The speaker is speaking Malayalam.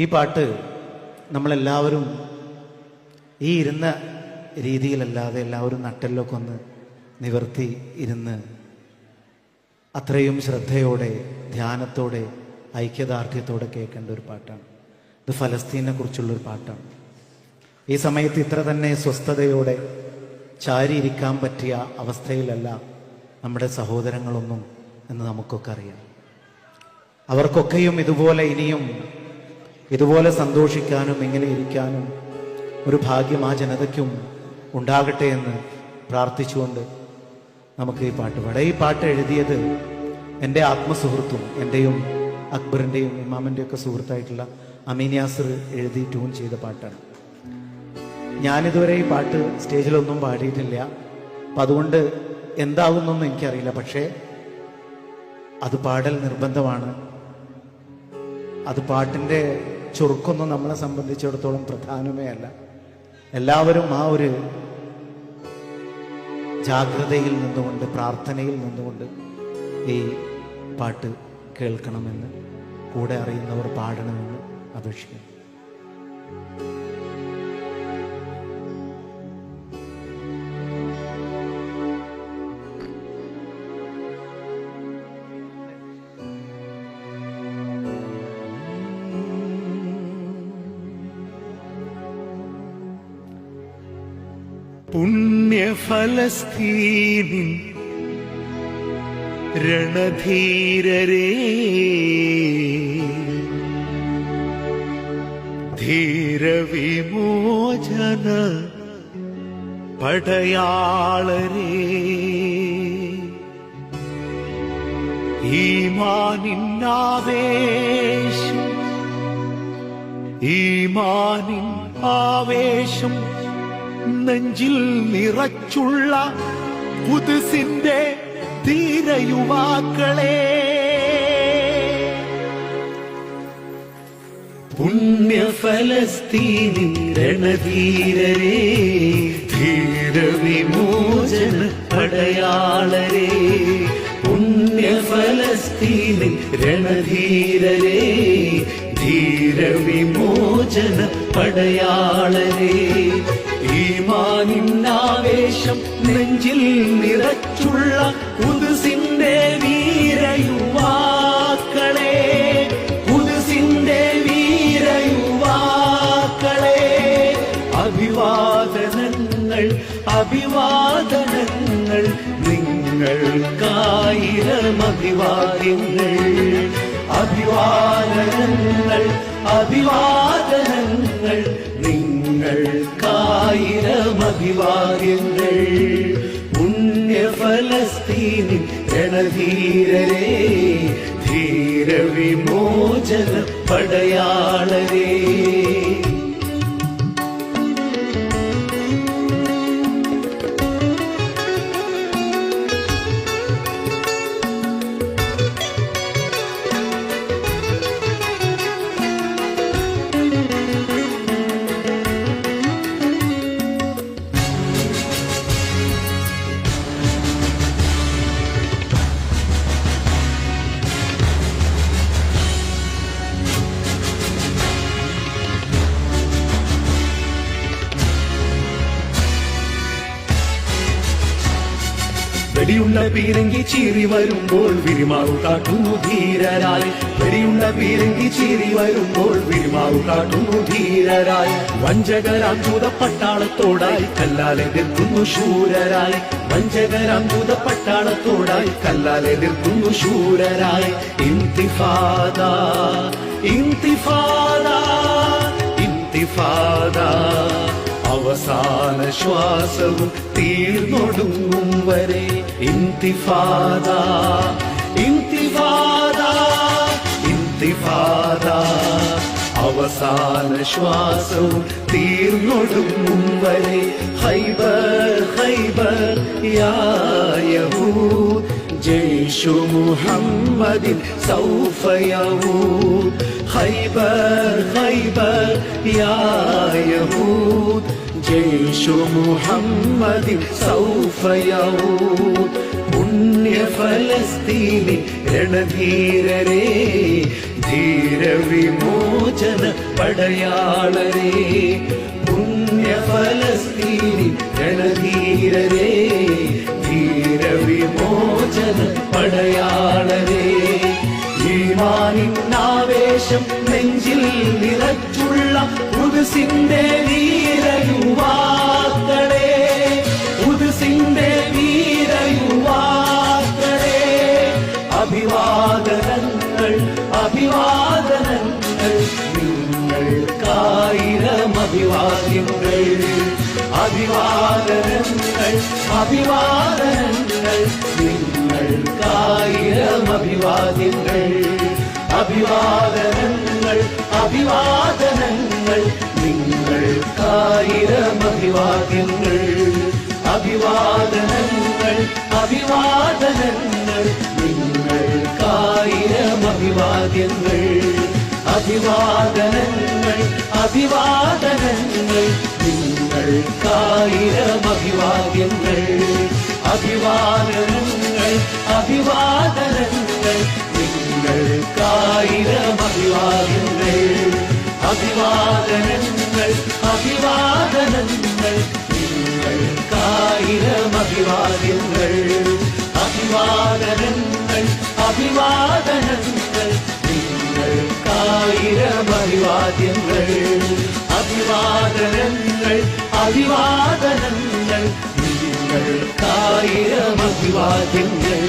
ഈ പാട്ട് നമ്മളെല്ലാവരും ഈ ഇരുന്ന രീതിയിലല്ലാതെ എല്ലാവരും നട്ടെല്ലൊക്കെ ഒന്ന് നിവർത്തി ഇരുന്ന് അത്രയും ശ്രദ്ധയോടെ ധ്യാനത്തോടെ ഐക്യദാർഢ്യത്തോടെ കേൾക്കേണ്ട ഒരു പാട്ടാണ്. ഇത് ഫലസ്തീനെ കുറിച്ചുള്ളൊരു പാട്ടാണ്. ഈ സമയത്ത് ഇത്ര തന്നെ സ്വസ്ഥതയോടെ ചാരിയിരിക്കാൻ പറ്റിയ അവസ്ഥയിലല്ല നമ്മുടെ സഹോദരങ്ങളൊന്നും എന്ന് നമുക്കൊക്കെ അറിയാം. അവർക്കൊക്കെയും ഇതുപോലെ ഇനിയും ഇതുപോലെ സന്തോഷിക്കാനും ഇങ്ങനെ ഇരിക്കാനും ഒരു ഭാഗ്യം ആ ജനതയ്ക്കും ഉണ്ടാകട്ടെ എന്ന് പ്രാർത്ഥിച്ചുകൊണ്ട് നമുക്ക് ഈ പാട്ട് പാടാം. ഈ പാട്ട് എഴുതിയത് എന്റെ ആത്മസുഹൃത്തും എന്റെയും അക്ബറിന്റെയും ഇമാമിന്റെയും ഒക്കെ സുഹൃത്തായിട്ടുള്ള അമീനിയാസർ എഴുതി ട്യൂൺ ചെയ്ത പാട്ടാണ്. ഞാനിതുവരെ ഈ പാട്ട് സ്റ്റേജിലൊന്നും പാടിയിട്ടില്ല. അപ്പം അതുകൊണ്ട് എന്താകുന്നൊന്നും എനിക്കറിയില്ല. പക്ഷേ അത് പാടൽ നിർബന്ധമാണ്. അത് പാട്ടിന്റെ ചുരുക്കൊന്നും നമ്മളെ സംബന്ധിച്ചിടത്തോളം പ്രധാനമേ അല്ല. എല്ലാവരും ആ ഒരു ജാഗ്രതയിൽ നിന്നുകൊണ്ട് പ്രാർത്ഥനയിൽ നിന്നുകൊണ്ട് ഈ പാട്ട് കേൾക്കണമെന്ന് കൂടെ അറിയുന്നവർ പാടണമെന്ന് അപേക്ഷിക്കുന്നു. പുണ്യ ഫലസ്തീനിൻ രണധീരരേ. ധീരവിമോചന പടയാളരേ. ഈമാനിന്നാവേശം ഈമാനിൻ ആവേശം നെഞ്ചിൽ നിറച്ചുള്ള പുതുസിന്റെ ധീരയുവാക്കളെ പുണ്യ ഫലസ്തീനി രണധീരരേ ധീരവിമോചന പടയാളരെ. പുണ്യ ഫലസ്തീനി രണധീരരേ ധീരവിമോചന പടയാളരേ. ഈമാനിന്നാവേശം നെഞ്ചിൽ നിറച്ചുള്ള പുതുസിന്റെ വീരയുവാക്കളെ. പുതുസിന്റെ വീരയുവാക്കളെ. അഭിവാദനങ്ങൾ അഭിവാദനങ്ങൾ നിങ്ങൾക്കായിരം അഭിവാദ്യങ്ങൾ അഭിവാദനങ്ങൾ അഭിവാദനങ്ങൾ അഭിവാദ്യങ്ങൾ പുണ്യ ഫലസ്തീനിൻ രണധീരരേ ധീരവിമോചന പടയാളരേ വെടിയുണ്ട പീരങ്കി ചീറി വരുമ്പോൾ വിരിമാറു കാട്ടുന്നു ധീരരായി. വെടിയുള്ള പീരങ്കി ചീറി വരുമ്പോൾ വിരിമാറു കാട്ടുന്നു ധീരരായി. വഞ്ചകരാം ജൂത പട്ടാളത്തോടായി കല്ലാലെ നിൽക്കുന്നു ശൂരരായി. വഞ്ചകരാം ജൂത പട്ടാളത്തോടായി കല്ലാലെ നിൽക്കുന്നു ശൂരരായി. ഇന്തിഫാദ ഇന്തിഫാദ ഇന്തിഫാദ. അവസാന ശ്വാസവും തീർന്നൊടുങ്ങും വരെ ഇന്തിഫാദ ഇന്തിഫാദ ഇന്തിഫാദ അവസാന ശ്വാസവും തീർന്നൊടുങ്ങും വരെ ഹൈബർ ഹൈബർ യാ യഹൂദ് جيش محمد سوف يعود خيبر خيبر يا يهود جيش محمد سوف يعود പുണ്യ ഫലസ്തീനി രണധീരരേ ധീരവിമോചന പടയാളരേ പുണ്യ ഫലസ്തീനി ഗണധീരരേ ധീരവിമോചന പടയാളരേ ഈമാനിന്നാവേശം നെഞ്ചിൽ നിറച്ചുള്ള പുതുസിന്റെ അഭിവാദ്യങ്ങൾ അഭിവാദനങ്ങൾ അഭിവാദനങ്ങൾ നിങ്ങൾക്കായിരം അഭിവാദ്യങ്ങൾ അഭിവാദനങ്ങൾ അഭിവാദനങ്ങൾ നിങ്ങൾക്കായിരം അഭിവാദ്യങ്ങൾ അഭിവാദനങ്ങൾ അഭിവാദനങ്ങൾ നിങ്ങൾക്കായിരം അഭിവാദ്യങ്ങൾ അഭിവാദനങ്ങൾ അഭിവാദനങ്ങൾ നിങ്ങൾക്കായിരം അഭിവാദ്യങ്ങൾ അഭിവാദനങ്ങൾ അഭിവാദനങ്ങൾ നിങ്ങൾക്കായിരം അഭിവാദ്യങ്ങൾ അഭിവാദനങ്ങൾ അഭിവാദനങ്ങൾ നിങ്ങൾക്കായിരം അഭിവാദ്യങ്ങൾ അഭിവാദനങ്ങൾ അഭിവാദനങ്ങൾ നിങ്ങൾക്കായിരം അഭിവാദ്യങ്ങൾ അഭിവാദനങ്ങൾ അഭിവാദനങ്ങൾ നിങ്ങൾക്കായിരം അഭിവാദ്യങ്ങൾ